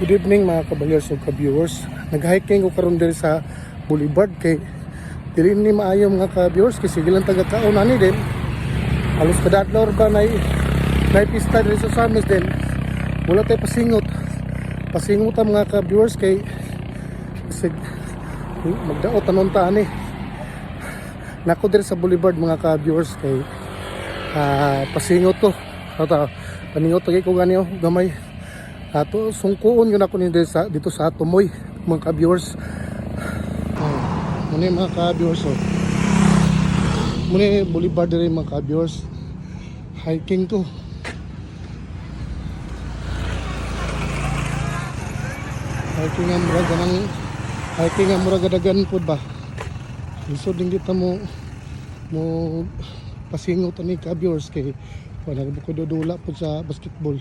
Good evening mga kabalyers ug ka-viewers. Nag-hiking ko karon diri sa Boulevard kay dili ni maayo mga ka-viewers kasi sige lang taga kaon ani din. Halos kada adlaw ba nay nay pista diri sa Samis din. Wala tay pasingot. Pasingot ang mga ka-viewers kay kasi magdaot tanon ta ani. Nako diri sa Boulevard mga ka-viewers kay ah, pasingot to. Ata paningot to kay ko gani oh, gamay ato sungkuon yun ako ni dito sa dito sa Tumoy mga ka-viewers. Oh, muna mga ka-viewers oh. muna boulevard rin mga ka-viewers. Hiking to. Hiking ang muraga ng hiking ang muraga dagan po ba? Lisod din kita mo mo pasingot ni ka-viewers kay wala ko dudula po sa basketball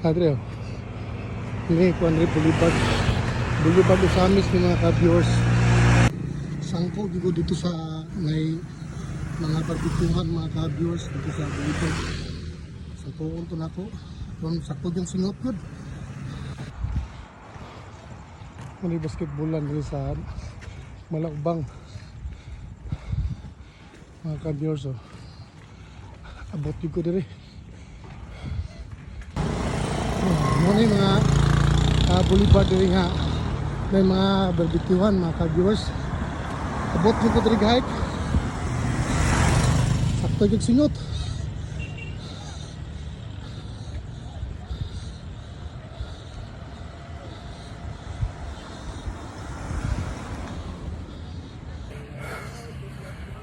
Adre, oh. Ini ko Andre Boulevard. Boulevard Usamis ni mga ka-viewers. Sangko gigo dito sa may mga barbituhan mga ka-viewers dito sa Boulevard. Sangko unto nako. Ron sakto yung singot good. Mali basketballan dito sa Malaubang. Mga ka-viewers oh. Abot yun ko diri. Muna yung mga uh, boulevard diri nga. May mga barbecuehan mga ka-viewers. Abot mo ko diri hike. Sakto yung singot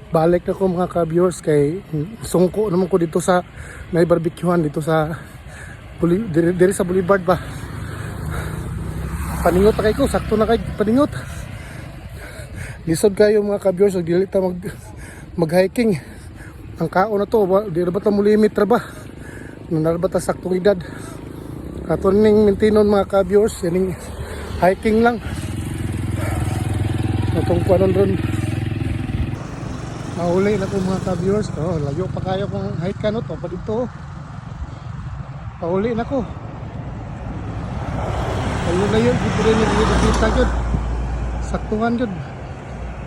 balik ako mga ka-viewers kay sungko naman ko dito sa may barbecuehan dito sa Buli, diri, diri sa boulevard ba? Paningot na kayo ko sakto na kay paningot. Lisod kayo mga ka-viewers ug dili ta mag mag hiking ang kao na to ba di na ba ta mo limit ra ba? Na ba ta saktong edad? Ato ning mintinon mga ka-viewers yaning hiking lang. Atong kuanon ron. Mahuli na ko mga ka-viewers. Oh, layo pa kayo kung hike ka no? To. Pa dito. Oh. Pauli na ko. Ayun na yun, dito rin yung nakita yun. Saktungan yun.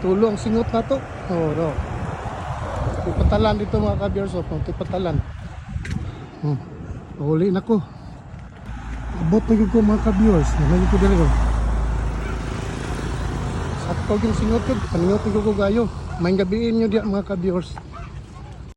Tulo ang singot na to. Oo, oh, no. Tipatalan dito mga ka-viewers. Oh, tipatalan. Hmm. Pauli na ko. Abot na yun ko mga ka-viewers. Nanayin ko dali ko. Sakto yung singot yun. Paningot ko ko gayo. May gabiin nyo diyan mga ka-viewers.